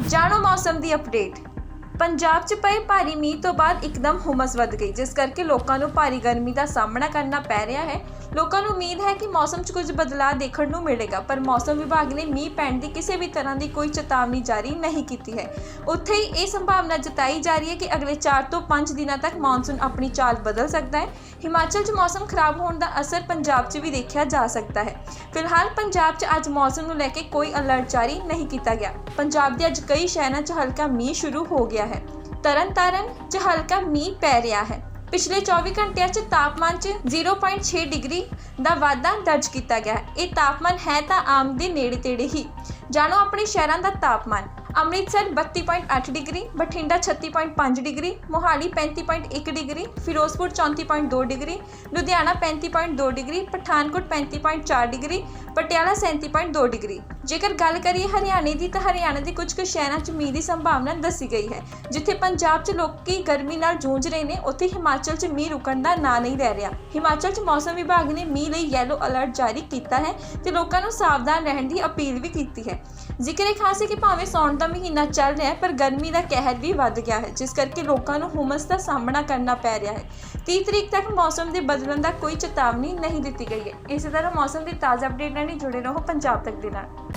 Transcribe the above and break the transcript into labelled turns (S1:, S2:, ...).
S1: ਜਾਣੋ ਮੌਸਮ ਦੀ ਅਪਡੇਟ ਪੰਜਾਬ 'ਚ ਪਏ ਭਾਰੀ ਮੀਂਹ ਤੋਂ ਬਾਅਦ ਇੱਕਦਮ ਹੁਮਸ ਵੱਧ ਗਈ, ਜਿਸ ਕਰਕੇ ਲੋਕਾਂ ਨੂੰ ਭਾਰੀ ਗਰਮੀ ਦਾ ਸਾਹਮਣਾ ਕਰਨਾ ਪੈ ਰਿਹਾ ਹੈ। ਲੋਕਾਂ ਨੂੰ ਉਮੀਦ ਹੈ ਕਿ ਮੌਸਮ 'ਚ ਕੁਝ ਬਦਲਾਅ ਦੇਖਣ ਨੂੰ ਮਿਲੇਗਾ, ਪਰ ਮੌਸਮ ਵਿਭਾਗ ਨੇ ਮੀਂਹ ਪੈਣ ਦੀ ਕਿਸੇ ਵੀ ਤਰ੍ਹਾਂ ਦੀ ਕੋਈ ਚੇਤਾਵਨੀ ਜਾਰੀ ਨਹੀਂ ਕੀਤੀ ਹੈ। ਉੱਥੇ ਹੀ ਇਹ ਸੰਭਾਵਨਾ ਜਤਾਈ ਜਾ ਰਹੀ ਹੈ ਕਿ ਅਗਲੇ 4 ਤੋਂ 5 ਦਿਨਾਂ ਤੱਕ ਮੌਨਸੂਨ ਆਪਣੀ ਚਾਲ ਬਦਲ ਸਕਦਾ ਹੈ। ਹਿਮਾਚਲ 'ਚ ਮੌਸਮ ਖਰਾਬ ਹੋਣ ਦਾ ਅਸਰ ਪੰਜਾਬ 'ਚ ਵੀ ਦੇਖਿਆ ਜਾ ਸਕਦਾ ਹੈ। ਫਿਲਹਾਲ ਪੰਜਾਬ 'ਚ ਅੱਜ ਮੌਸਮ ਨੂੰ ਲੈ ਕੇ ਕੋਈ ਅਲਰਟ ਜਾਰੀ ਨਹੀਂ ਕੀਤਾ ਗਿਆ। ਪੰਜਾਬ ਦੇ ਅੱਜ ਕਈ ਸ਼ਹਿਰਾਂ 'ਚ ਹਲਕਾ ਮੀਂਹ ਸ਼ੁਰੂ ਹੋ ਗਿਆ ਹੈ। ਤਰਨਤਾਰਨ 'ਚ ਹਲਕਾ ਮੀਂਹ ਪੈ ਰਿਹਾ ਹੈ। ਪਿਛਲੇ 24 ਘੰਟਿਆਂ 'ਚ ਤਾਪਮਾਨ 'ਚ 0.6 ਡਿਗਰੀ ਦਾ ਵਾਧਾ ਦਰਜ ਕੀਤਾ ਗਿਆ ਹੈ। ਇਹ ਤਾਪਮਾਨ ਹੈ ਤਾਂ ਆਮ ਦੇ ਨੇੜੇ ਤੇੜੇ ਹੀ। ਜਾਣੋ ਆਪਣੇ ਸ਼ਹਿਰਾਂ ਦਾ ਤਾਪਮਾਨ। Amritsar 32.8 degree, Bathinda 36.5 degree, Mohali 35.1 degree, Firozpur 34.2 degree, Ludhiana 35.2 degree, Pathankot 35.4 degree, Patiala 37.2 degree. ਜੇਕਰ ਗੱਲ ਕਰੀਏ ਹਰਿਆਣੇ ਦੀ, ਤਾਂ ਹਰਿਆਣਾ ਦੇ ਕੁਝ ਕੁ ਸ਼ਹਿਰਾਂ 'ਚ ਮੀਂਹ ਦੀ ਸੰਭਾਵਨਾ ਦੱਸੀ ਗਈ ਹੈ, ਜਿੱਥੇ ਪੰਜਾਬ 'ਚ ਲੋਕੀ ਗਰਮੀ ਨਾਲ ਜੂਝ ਰਹੇ ਨੇ, ਉੱਥੇ ਹਿਮਾਚਲ 'ਚ ਮੀਂਹ ਰੁਕਣ ਦਾ ਨਾਂ ਨਹੀਂ ਲੈ ਰਿਹਾ। ਹਿਮਾਚਲ 'ਚ ਮੌਸਮ ਵਿਭਾਗ ਨੇ ਮੀਂਹ ਲਈ ਯੈਲੋ ਅਲਰਟ ਜਾਰੀ ਕੀਤਾ ਹੈ ਤੇ ਲੋਕਾਂ ਨੂੰ ਸਾਵਧਾਨ ਰਹਿਣ ਦੀ ਅਪੀਲ ਵੀ ਕੀਤੀ ਹੈ। ਜ਼ਿਕਰ ਇਹ ਖਾਸ ਹੈ ਕਿ ਭਾਵੇਂ ਸੌਣ ਦਾ ਮਹੀਨਾ ਚੱਲ ਰਿਹਾ ਹੈ, ਪਰ ਗਰਮੀ ਦਾ ਕਹਿਰ ਵੀ ਵੱਧ ਗਿਆ ਹੈ, ਜਿਸ ਕਰਕੇ ਲੋਕਾਂ ਨੂੰ ਹੁਮਸ ਦਾ ਸਾਹਮਣਾ ਕਰਨਾ ਪੈ ਰਿਹਾ ਹੈ। 30 ਤਰੀਕ ਤੱਕ ਮੌਸਮ ਦੇ ਬਦਲਣ ਦਾ ਕੋਈ ਚੇਤਾਵਨੀ ਨਹੀਂ ਦਿੱਤੀ ਗਈ ਹੈ। ਇਸੇ ਤਰ੍ਹਾਂ ਮੌਸਮ ਦੀ ਤਾਜ਼ਾ ਅਪਡੇਟ ਨਾਲ ਜੁੜੇ ਰਹੋ ਪੰਜਾਬ ਤੱਕ ਦੇ ਨਾਲ।